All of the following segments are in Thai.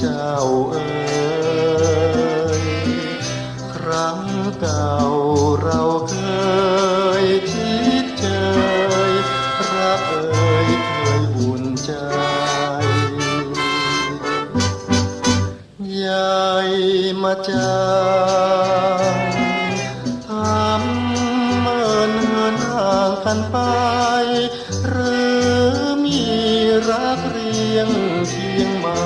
เจ้าเอ๋ยครั้งเก่าเราเคยคิดเจยรักเอ๋ยเคยอุ่นใจยายมาจางทำเมินเมินห่างกันไปหรือมีรักเรียงเคียงมา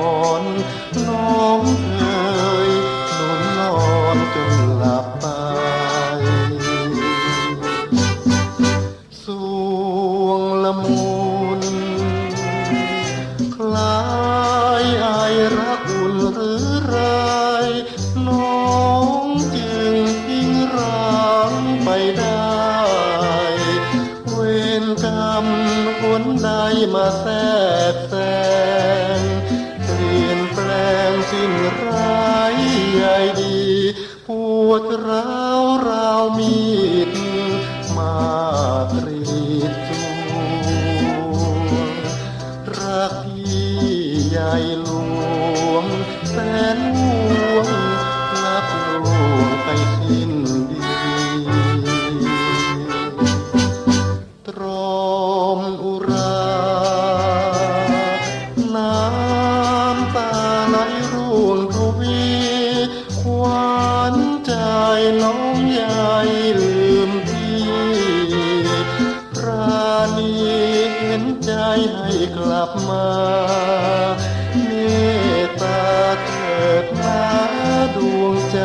นใดมาแทรกแซงเปลี่ยนแปลงสิ่งร้ายใหญ่ดี ปวดร้าวราวมีดายน้องยายลืมพี่ราณีเห็นใจให้กลับมาเมตตาเถิดมาดวงใจ